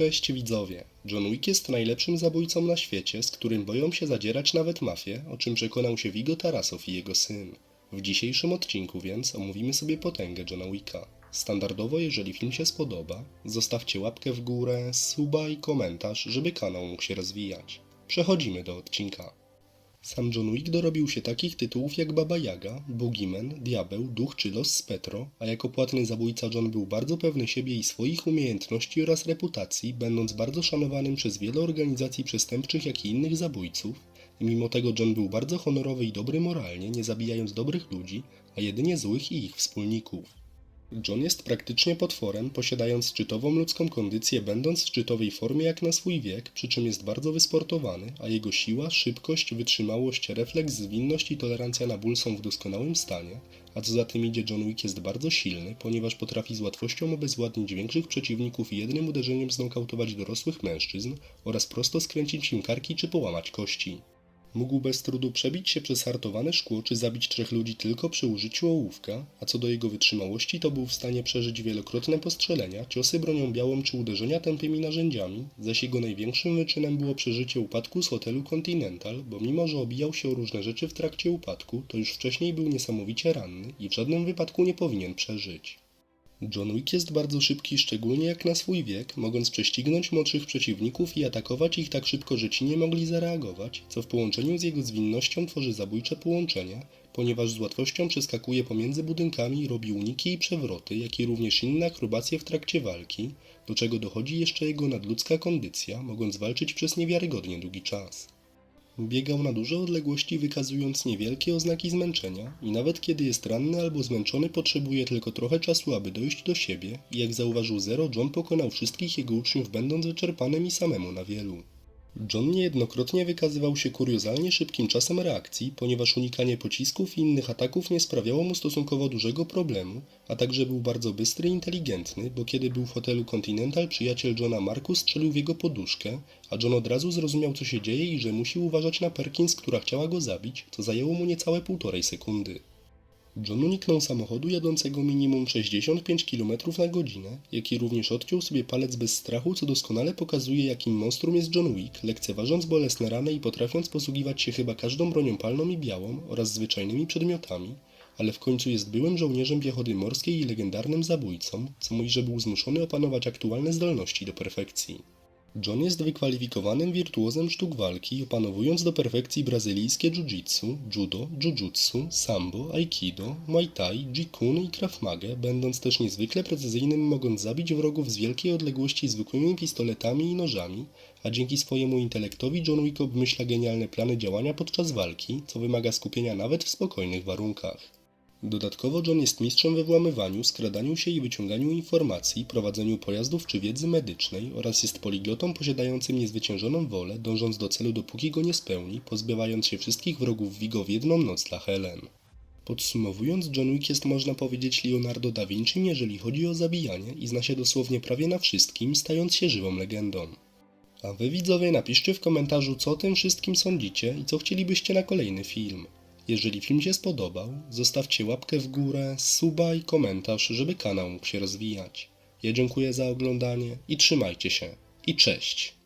Cześć widzowie. John Wick jest najlepszym zabójcą na świecie, z którym boją się zadzierać nawet mafie, o czym przekonał się Vigo Tarasow i jego syn. W dzisiejszym odcinku więc omówimy sobie potęgę Johna Wicka. Standardowo, jeżeli film się spodoba, zostawcie łapkę w górę, suba i komentarz, żeby kanał mógł się rozwijać. Przechodzimy do odcinka. Sam John Wick dorobił się takich tytułów jak Baba Yaga, Boogeyman, Diabeł, Duch czy Los z Petro, a jako płatny zabójca John był bardzo pewny siebie i swoich umiejętności oraz reputacji, będąc bardzo szanowanym przez wiele organizacji przestępczych, jak i innych zabójców. Mimo tego John był bardzo honorowy i dobry moralnie, nie zabijając dobrych ludzi, a jedynie złych i ich wspólników. John jest praktycznie potworem, posiadając szczytową ludzką kondycję, będąc w szczytowej formie jak na swój wiek, przy czym jest bardzo wysportowany, a jego siła, szybkość, wytrzymałość, refleks, zwinność i tolerancja na ból są w doskonałym stanie, a co za tym idzie John Wick jest bardzo silny, ponieważ potrafi z łatwością obezwładnić większych przeciwników i jednym uderzeniem znokautować dorosłych mężczyzn oraz prosto skręcić im karki czy połamać kości. Mógł bez trudu przebić się przez hartowane szkło czy zabić trzech ludzi tylko przy użyciu ołówka, a co do jego wytrzymałości to był w stanie przeżyć wielokrotne postrzelenia, ciosy bronią białą czy uderzenia tępymi narzędziami, zaś jego największym wyczynem było przeżycie upadku z hotelu Continental, bo mimo że obijał się o różne rzeczy w trakcie upadku, to już wcześniej był niesamowicie ranny i w żadnym wypadku nie powinien przeżyć. John Wick jest bardzo szybki, szczególnie jak na swój wiek, mogąc prześcignąć młodszych przeciwników i atakować ich tak szybko, że ci nie mogli zareagować, co w połączeniu z jego zwinnością tworzy zabójcze połączenia, ponieważ z łatwością przeskakuje pomiędzy budynkami, robi uniki i przewroty, jak i również inne akrobacje w trakcie walki, do czego dochodzi jeszcze jego nadludzka kondycja, mogąc walczyć przez niewiarygodnie długi czas. Biegał na duże odległości, wykazując niewielkie oznaki zmęczenia, i nawet kiedy jest ranny albo zmęczony, potrzebuje tylko trochę czasu, aby dojść do siebie. I jak zauważył Zero, John pokonał wszystkich jego uczniów, będąc wyczerpanym i samemu na wielu. John niejednokrotnie wykazywał się kuriozalnie szybkim czasem reakcji, ponieważ unikanie pocisków i innych ataków nie sprawiało mu stosunkowo dużego problemu, a także był bardzo bystry i inteligentny, bo kiedy był w hotelu Continental, przyjaciel Johna Markus strzelił w jego poduszkę, a John od razu zrozumiał co się dzieje i że musi uważać na Perkins, która chciała go zabić, co zajęło mu niecałe półtorej sekundy. John uniknął samochodu jadącego minimum 65 km na godzinę, jak i również odciął sobie palec bez strachu, co doskonale pokazuje jakim monstrum jest John Wick, lekceważąc bolesne rany i potrafiąc posługiwać się chyba każdą bronią palną i białą oraz zwyczajnymi przedmiotami, ale w końcu jest byłym żołnierzem piechoty morskiej i legendarnym zabójcą, co mówi, że był zmuszony opanować aktualne zdolności do perfekcji. John jest wykwalifikowanym wirtuozem sztuk walki, opanowując do perfekcji brazylijskie jiu-jitsu, judo, jujutsu, sambo, aikido, muay thai, jikun i krav będąc też niezwykle precyzyjnym, mogąc zabić wrogów z wielkiej odległości zwykłymi pistoletami i nożami, a dzięki swojemu intelektowi John Wick obmyśla genialne plany działania podczas walki, co wymaga skupienia nawet w spokojnych warunkach. Dodatkowo John jest mistrzem we włamywaniu, skradaniu się i wyciąganiu informacji, prowadzeniu pojazdów czy wiedzy medycznej oraz jest poliglotą posiadającym niezwyciężoną wolę, dążąc do celu dopóki go nie spełni, pozbywając się wszystkich wrogów Vigo w jedną noc dla Helen. Podsumowując, John Wick jest można powiedzieć Leonardo da Vinci, jeżeli chodzi o zabijanie i zna się dosłownie prawie na wszystkim, stając się żywą legendą. A wy widzowie napiszcie w komentarzu co o tym wszystkim sądzicie i co chcielibyście na kolejny film. Jeżeli film się spodobał, zostawcie łapkę w górę, suba i komentarz, żeby kanał mógł się rozwijać. Ja dziękuję za oglądanie i trzymajcie się. I cześć!